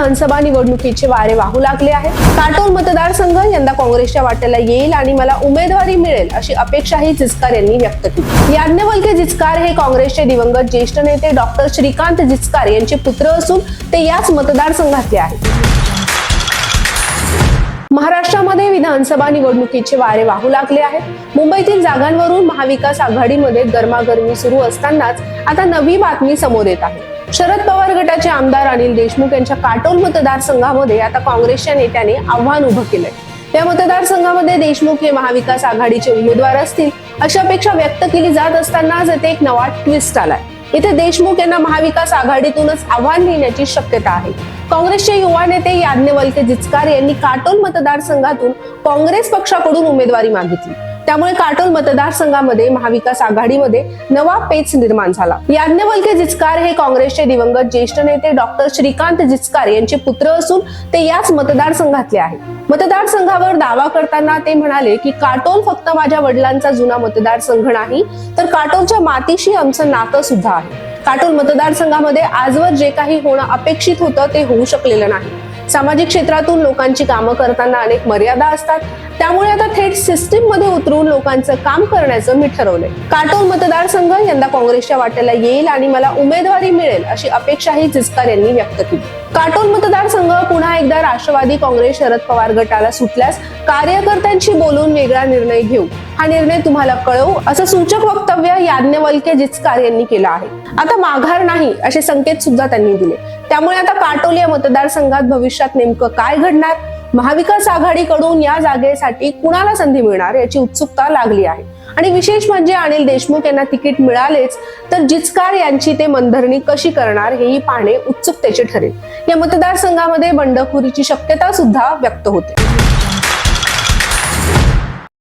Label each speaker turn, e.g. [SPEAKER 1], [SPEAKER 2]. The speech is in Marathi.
[SPEAKER 1] विधानसभा निवडणुकीचे वारे वाहू लागले आहेत. काटोल मतदारसंघ यंदा काँग्रेसच्या वाट्याला येईल आणि मला उमेदवारी मिळेल अशी अपेक्षाही जिचकार यांनी व्यक्त केली. याज्ञवल्के जिचकार हे काँग्रेसचे दिवंगत ज्येष्ठ नेते डॉक्टर श्रीकांत जिचकार यांचे पुत्र असून ते याच मतदारसंघातले आहेत. महाराष्ट्रामध्ये विधानसभा निवडणुकीचे वारे वाहू लागले आहेत. मुंबईतील जागांवरून महाविकास आघाडीमध्ये गरमागरमी सुरू असतानाच आता नवी बातमी समोर येत आहे. शरद पवार गटाचे आमदार अनिल देशमुख यांच्या काटोल मतदारसंघामध्ये आता काँग्रेसच्या नेत्याने आव्हान उभं केलंय. या मतदारसंघामध्ये देशमुख हे महाविकास आघाडीचे उमेदवार असतील अशी अपेक्षा व्यक्त केली जात असतानाच येथे एक नवा ट्विस्ट आलाय. इथे देशमुख यांना महाविकास आघाडीतूनच आव्हान देण्याची शक्यता आहे. काँग्रेसचे युवा नेते याज्ञवल्के जिचकार यांनी काटोल मतदारसंघातून काँग्रेस पक्षाकडून उमेदवारी मागितली. त्यामुळे काटोल मतदारसंघामध्ये महाविकास आघाडीमध्ये नवा पेच निर्माण झाला. याज्ञवल्के जिचकार हे काँग्रेसचे दिवंगत ज्येष्ठ नेते डॉक्टर श्रीकांत जिचकार यांचे पुत्र असून ते याच मतदारसंघातले आहेत. मतदारसंघावर दावा करताना ते म्हणाले की काटोल फक्त माझ्या वडिलांचा जुना मतदारसंघ नाही तर काटोलच्या मातीशी आमचं नातं सुद्धा आहे. काटोल मतदारसंघामध्ये आजवर जे काही होणं अपेक्षित होतं ते होऊ शकलेलं नाही. सामाजिक क्षेत्रातून लोकांची कामं करताना अनेक मर्यादा असतात. त्यामुळे आता थेट सिस्टीममध्ये उतरून लोकांचं काम करण्याचं मी ठरवलंय. काटोल मतदारसंघ यंदा काँग्रेसच्या वाट्याला येईल आणि मला उमेदवारी मिळेल अशी अपेक्षाही जिचकार यांनी व्यक्त केली. काटोल मतदारसंघ पुन्हा एकदा राष्ट्रवादी काँग्रेस शरद पवार गटाला सुटल्यास कार्यकर्त्यांशी बोलून वेगळा निर्णय घेऊ. हा निर्णय तुम्हाला कळवू असं सूचक वक्तव्य याज्ञवल्के जिचकार यांनी केलं आहे. आता माघार नाही असे संकेत सुद्धा त्यांनी दिले. त्यामुळे आता काटोल या मतदारसंघात भविष्यात नेमकं काय घडणार? महाविकास आघाडीकडून या जागेसाठी कुणाला संधी मिळणार याची उत्सुकता लागली आहे. आणि विशेष म्हणजे अनिल देशमुख यांना तिकीट मिळालेच तर जिचकार यांची ते मनधरणी कशी करणार हेही पाहणे उत्सुकतेचे ठरेल. या मतदारसंघामध्ये बंडखोरीची शक्यता सुद्धा व्यक्त होते.